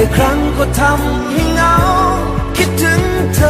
อยครั้งก็ทำให้เหงา คิดถึงเธอ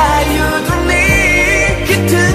้ get to